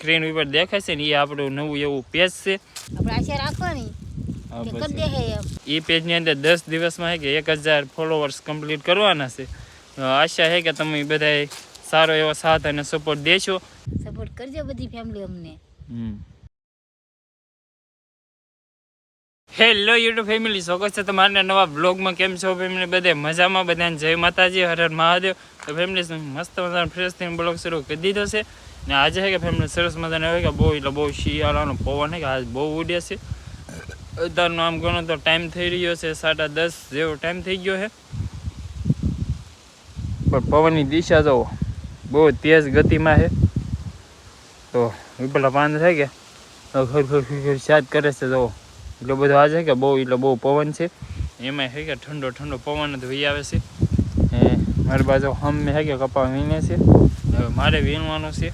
Screen ઉપર દેખાય છે ને એ આપણું નવું એવું પેજ છે. આપણે આશા રાખવાની. એ પેજની અંદર દસ દિવસમાં છે કે એક હજાર ફોલોવર્સ કમ્પ્લીટ કરવાના છે. આશા છે કે તમે બધાય સારો એવો સાથ અને સપોર્ટ દેશો. સપોર્ટ કરજો બધી ફેમિલી અમને. હેલો યુટ્યુબ ફેમિલી સ્વાગત છે તમારા નવા બ્લોગમાં કેમ છો ફેમિલી બધે મજામાં? બધાને જય માતાજી હર હર મહાદેવ. તો ફેમિલી મસ્ત મજાનો ફ્રેશ થઈને બ્લોગ શરૂ કરી દીધો છે. ને આજે છે કે ફેમિલી સરસ મજાનો હોય કે બહુ, એટલે બહુ શિયાળાનો પવન છે કે આજ બહુ ઉડે છે. અત્યારનો આમ ગણો તો ટાઈમ થઈ રહ્યો છે, સાડા દસ જેવો ટાઈમ થઈ ગયો છે પણ પવનની દિશા જુઓ બહુ તેજ ગતિમાં છે તો વિપલા પાંદ થાય કે તો ખર ખર ખર ખર શાદ કરે છે જુઓ એટલો બધો આ છે કે બહુ, એટલે બહુ પવન છે. એમાં છે કે ઠંડો ઠંડો પવન જ વહી આવે છે. એ મારી બાજુ હમ છે કે કપા વીણે છે. હવે મારે વીણવાનું છે.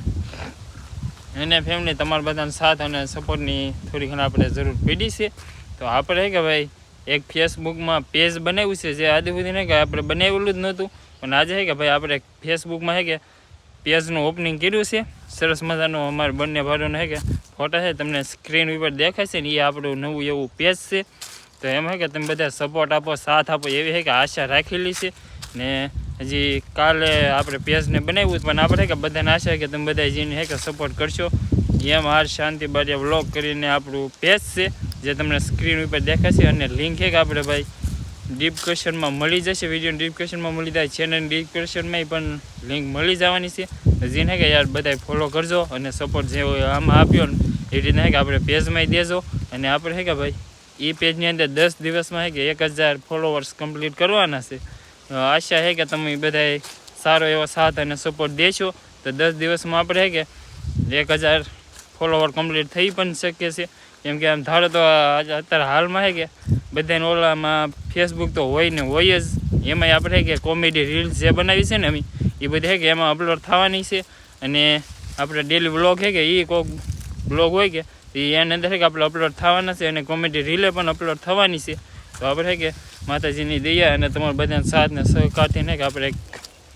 એને ફેમિલી તમારા બધાનો સાથ અને સપોર્ટની થોડી ઘણી આપણે જરૂર પડી છે. તો આપણે કે ભાઈ, એક ફેસબુકમાં પેજ બનાવ્યું છે, જે આદિ સુધી ને કે આપણે બનાવેલું જ નહોતું. પણ આજે છે કે ભાઈ, આપણે ફેસબુકમાં છે કે પેજનું ઓપનિંગ કર્યું છે. સરસ મજાનું અમારે બંને ભાઈઓનો છે કે ફોટા છે, તમને સ્ક્રીન ઉપર દેખાય છે ને એ આપણું નવું એવું પેજ છે. તો એમ છે કે તમે બધા સપોર્ટ આપો, સાથ આપો એવી છે કે આશા રાખેલી છે. ને હજી કાલે આપણે પેજને બનાવ્યું પણ આપણે કે બધાને આશા કે તમે બધા જેને હે કે સપોર્ટ કરશો. એમ હાર શાંતિ બાજે વ્લોગ કરીને આપણું પેજ છે, જે તમને સ્ક્રીન ઉપર દેખાશે અને લિંક હે કે આપણે ભાઈ ડિસ્ક્રિપ્શનમાં મળી જશે વીડિયો ડિસ્ક્રિપ્શનમાં મળી જાય ચેનલ ડિસ્ક્રિપ્શનમાં પણ લિંક મળી જવાની છે. જેને કે યાર બધાય ફોલો કરજો અને સપોર્ટ જે આમાં આપ્યો ને એ રીતના હે કે આપણે પેજમાં દેજો. અને આપણે હે કે ભાઈ એ પેજની અંદર દસ દિવસમાં હે કે એક હજાર ફોલોવર્સ કમ્પ્લીટ કરવાના છે. આશા છે કે તમે બધાય સારો એવો સાથ અને સપોર્ટ દેશો. તો દસ દિવસમાં આપણે છે કે એક હજાર ફોલોવર કમ્પ્લીટ થઈ પણ શકે છે કેમ કે આમ ધારો તો અત્યારે હાલમાં છે કે બધાને ઓલામાં ફેસબુક તો હોય ને હોય જ. એમાંય આપણે કે કોમેડી રીલ્સ જે બનાવી છે ને અમે, એ બધી કે એમાં અપલોડ થવાની છે. અને આપણે ડેલી બ્લોગ છે કે એ કોઈક બ્લોગ હોય કે એની અંદર કે આપણે અપલોડ થવાના છે અને કોમેડી રીલે પણ અપલોડ થવાની છે. તો આપણે કે માતાજીની દયા અને તમારા બધાને સાથ ને સહકારથી કે આપણે એક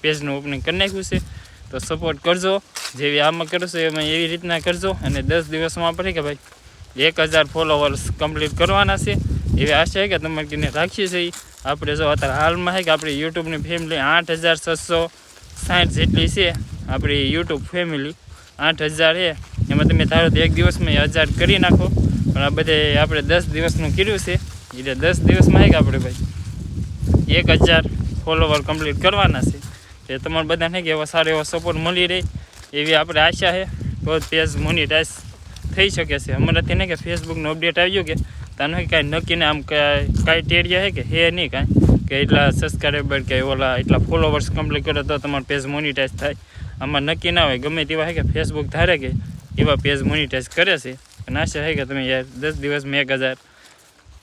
પેજનું ઓપનિંગ કરી નાખ્યું છે. તો સપોર્ટ કરજો. જેવી આમાં કરશો એમાં એવી રીતના કરજો. અને દસ દિવસમાં આપણે કે ભાઈ, એક હજાર ફોલોવર્સ કમ્પ્લીટ કરવાના છે. એવી આશા છે કે તમારે રાખીએ છીએ આપણે જો અત્યારે હાલમાં છે કે આપણી યુટ્યુબની ફેમિલી આઠ હજાર છસો સાઠ જેટલી છે. આપણી યુટ્યુબ ફેમિલી આઠ હજાર છે એમાં તમે ધારો તો એક દિવસમાં હજાર કરી નાખો. પણ આ બધે આપણે દસ દિવસનું કર્યું છે. એટલે દસ દિવસમાં એક આપણે ભાઈ. એક હજાર ફોલોવર કમ્પ્લીટ કરવાના છે. એ તમારે બધાને કે એવો સારો એવો સપોર્ટ મળી રહે. એવી આપણે આશા છે. તો પેજ મોનિટાઈઝ થઈ શકે છે. અમારાથી ને કે ફેસબુકનું અપડેટ આવ્યું કે તને કાંઈ નક્કીને આમ કાંઈ ટેરિયા છે કે? હે નહીં કાંઈ. કે એટલા સબસ્ક્રાઈબર કે ઓલા એટલા ફોલોવર્સ કમ્પ્લીટ કરે તો તમારો પેજ મોનિટાઈઝ થાય. આમાં નક્કી ના હોય. ગમે તેવા છે કે ફેસબુક ધારે કે એવા પેજ મોનિટાઈઝ કરે છે. અને આશા છે કે તમે યાર દસ દિવસમાં એક હજાર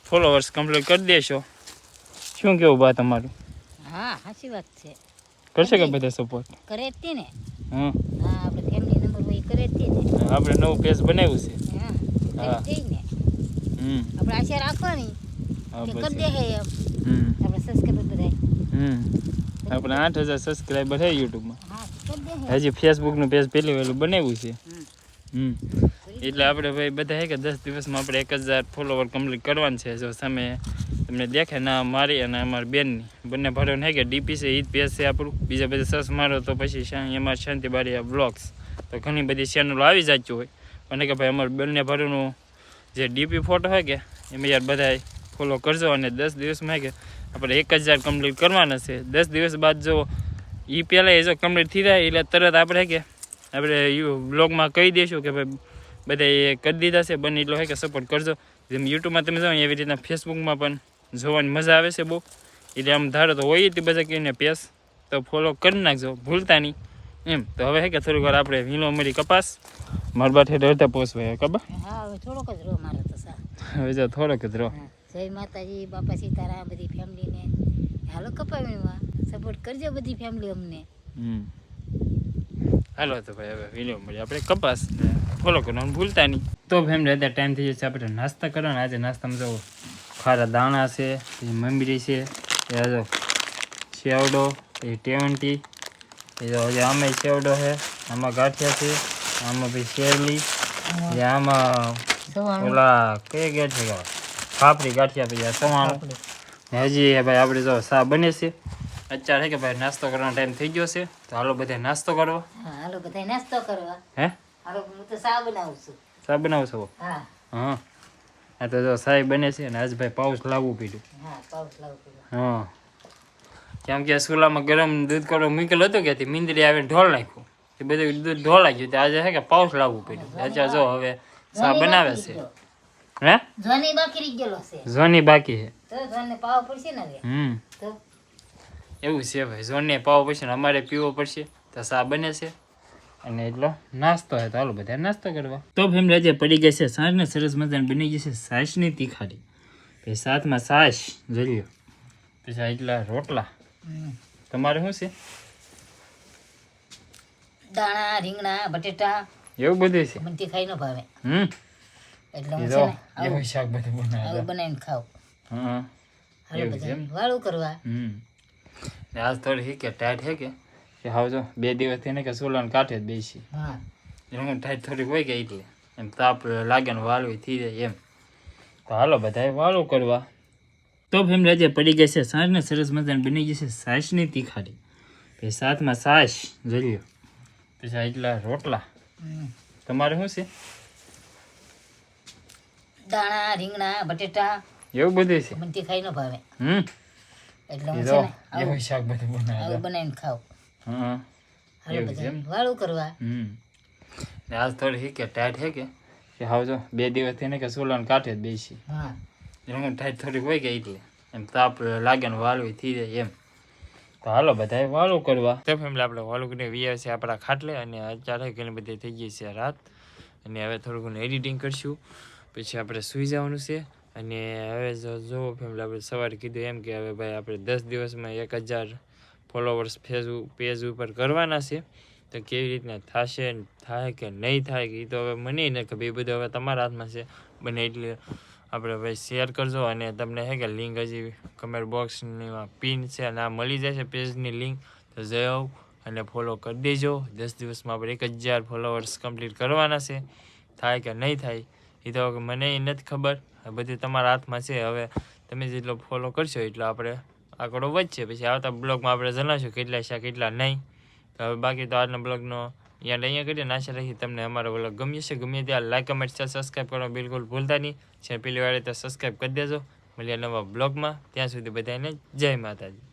ફોલોવર્સ કમ્પ્લીટ કરી દેશો. શું કેવું બા તમારું? હા સાચી વાત છે. કરશે કે બધા સપોર્ટ કરે જ ને. હા. આપણે ફેમિલી નંબર હોય કરે જ ને. આપણે નવું પેજ બનાવ્યું છે. હા ને. હમ. આપણે આશા રાખવાની કે કરી દે હે આપણે સબસ્ક્રાઈબર બધા હમ. આપણે આઠ હજાર સબસ્ક્રાઇબર છે યુટ્યુબમાં હજી ફેસબુકનું પેજ પહેલી વહેલું બનાવ્યું છે. હમ. એટલે આપણે ભાઈ બધા કે દસ દિવસમાં આપણે એક હજાર ફોલોવર કમ્પ્લીટ કરવાનું છે, જો સામે તમને દેખે ના મારી અને અમારી બેનની. બંને ભાડો હે કે ડીપી છે એ પેજ છે આપણું. બીજા બધા સર્ચ મારો તો પછી એમાં શાંતિ બારી બ્લોગ્સ તો ઘણી બધી ચેનલો આવી જતી હોય. અને કે ભાઈ અમારું બંને ભાડુનું જે ડીપી ફોટો હોય કે, એમાં યાર બધા ફોલો કરજો અને દસ દિવસમાં કે આપણે એક હજાર કમ્પ્લીટ કરવાના છે. દસ દિવસ બાદ જો એ પહેલાં એ જો કમ્પ્લીટ થઈ જાય એટલે તરત આપણે કે, આપણે યુ બ્લોગમાં કહી દઈશું કે ભાઈ બધા એ કરી દીધા છે. બને એટલો હોય કે સપોર્ટ કરજો. જેમ યુટ્યુબમાં તમે જાઓ એવી રીતના ફેસબુકમાં પણ જોવાની મજા આવે છે બહુ. એટલે આમ ધારો તો હોય તે બધા કહીને પેસ તો ફોલો કરી નાખજો. ભૂલતા નહીં. એમ. તો હવે હે કે થોડીક વાર આપણે વીલો મરી કપાસ. મારા બાઠે પોસવાય ખબર? હા હવે થોડોક જ રહો મારે તો હવે જો થોડોક જ રહો. જય માતાજી બાપા સીતારામ બધી ફેમિલીને હાલો કપાવીમાં. સપોર્ટ કરજો બધી ફેમિલી અમને. હમ. હાલો તો ભાઈ હવે વીલો મળી આપણે કપાસ ને ફોલો કરવાનું ભૂલતા નહીં. તો ફેમિલી અત્યારે ટાઈમ થઈ જશે. આપણે નાસ્તા કરવાના. આજે નાસ્તામાં જો ખારા દાણા છે પછી મમરી છે એ જો સેવડો પછી ટેવન્ટી એ જો હજી આમાં સેવડો છે આમાં ગાંઠિયા છે આમાં ભાઈ શેરલી જે આમાં સવાણું. ઓલા કઈ ગયા છે પાપડી ગાંઠિયા પછી આ સવાણું. ને હજી ભાઈ આપણે જો સા બને છે. અત્યારે છે કે ભાઈ નાસ્તો કરવાનો ટાઈમ થઈ ગયો છે. તો હાલો બધા નાસ્તો કરવા હા હાલો બધા નાસ્તો કરવા હે? હાલો હું તો સા બનાવું છું? સા બનાવશો હા. હા. આ તો જો સાઈ બને છે અને આજ ભાઈ પાઉસ લાવવું પીડ્યું હા પાઉસ લાવું પડ્યું હા. કેમ કે સુલામાં ગરમ દૂધ કરો મૂકેલ હતું કે મીંદડી આવે ઢોળ નાખ્યું. એ બધું દૂધ ઢોળાઈ ગયું આજે છે કે પાઉસ લાવવું પડ્યું અત્યારે જો હવે સા બનાવે છે. હે? જોની બાકી રહી ગયેલો છે. ઝોની બાકી છે. તો જોને પાવ પડશે ને હમ. તો? એવું છે ભાઈ ઝોનને પાવો પડશે ને અમારે પીવો પડશે. તો સા બને છે. અને એટલો નાસ્તો છે તો હાલો બધા નાસ્તો કરવા. તો ફેમ રાજે પડી ગઈ છે સાંજને સરસ મજાની બની ગઈ છે સાસની તીખારી. પછી સાથમાં સાસ જલ્યો પછી આ એટલા રોટલા. હમ. તમારે શું છે? દાણા રીંગણા બટેટા. એવું બધું છે? મને તે ખાઈ ન ભાવે. હમ. એટલે હું એ છે જો ને આવું એવું શાક બધું બનાવે. આવું બનાવીને ખાવ હા. હાલો એવું છે બધા એમ? વાળું કરવા. હમ. ને આજ થોડી હી કે ટાઈટ હે કે? કે હાવ જો બે દિવસથી ને કે સોલાને કાંઠે જ બેસી. હા. એનું ટાઈટ થોડીક હોય કે એટલે. એમ તાપ લાગે ને વાળવી થઈ જાય એમ. તો હાલો બધાએ વાળું કરવા. તો ફેમ રાજે પડી ગઈ છે સાંજને સરસ મજાની બની ગઈ છે સાસની તીખારી. પછી સાથમાં સાસ જલ્યો. પછી એટલા રોટલા. તમારે શું છે? દાણા રીંગણા બટેટા. એવું બધું છે? મને તીખાઈ ન ભાવે. હમ. એટલે હું છે ને આવું એવું શાક બધું બનાવે. બનાવીને ખાવ હા? વાળું કરવા. હમ. ને આજ થોડી હી કે ટાઈટ હે કે? કે હાવ જો બે દિવસથી ને કે સોલાને કાઢે જ બેસી. હા. એનું ટાઈટ થોડીક હોય કે એટલે. એમ તાપ લાગે ને વાળું થઈ જાય એમ. તો હાલો બધાએ વાળું કરવા. તો ફેમિલી આપણે વાળું કરીને વી છે આપણા ખાટલે અને અત્યારે ઘણી બધી થઈ ગઈ છે રાત. અને હવે થોડું ઘણું એડિટિંગ કરશું. પછી આપણે સૂઈ જવાનું છે. અને હવે જો જુઓ ફેમિલી આપણે સવારે કીધું એમ કે હવે ભાઈ આપણે દસ દિવસમાં એક હજાર ફોલોવર્સ ફેસ પેજ ઉપર કરવાના છે, તો કેવી રીતના થશે થાય કે નહીં થાય એ તો હવે મને ને કે ભાઈ બધું હવે તમારા હાથમાં છે. બને એટલે આપણે ભાઈ શેર કરજો અને તમને હે કે લિંક હજી કમેન્ટ બોક્સની પિન છે અને આ મળી જશે પેજની લિંક તો જયો અને ફોલો કરી દેજો. દસ દિવસમાં આપણે એક હજાર ફોલોવર્સ કમ્પ્લીટ કરવાના છે. થાય કે નહીં થાય એ તો મને એ નથી ખબર. બધું તમારા હાથમાં છે. હવે તમે જેટલો ફોલો કરશો એટલો આપણે આંકડો વધશે પછી આવતા બ્લોગમાં આપણે જણાવશું કેટલા છે, કેટલા નહીં. તો હવે બાકી તો આજના બ્લોગનો યાદ અહીંયા કરીએ. નાશા રાખી તમને અમારો બ્લોગ ગમ્યો છે ગમે ત્યાં લાઈક કમેન્ટ શેર સબસ્ક્રાઈબ કરવા બિલકુલ ભૂલતા નહીં. છે પેલી વાર તો સબસ્ક્રાઈબ કરી દેજો. મળીએ નવા બ્લોગમાં. ત્યાં સુધી બધાને જય માતાજી.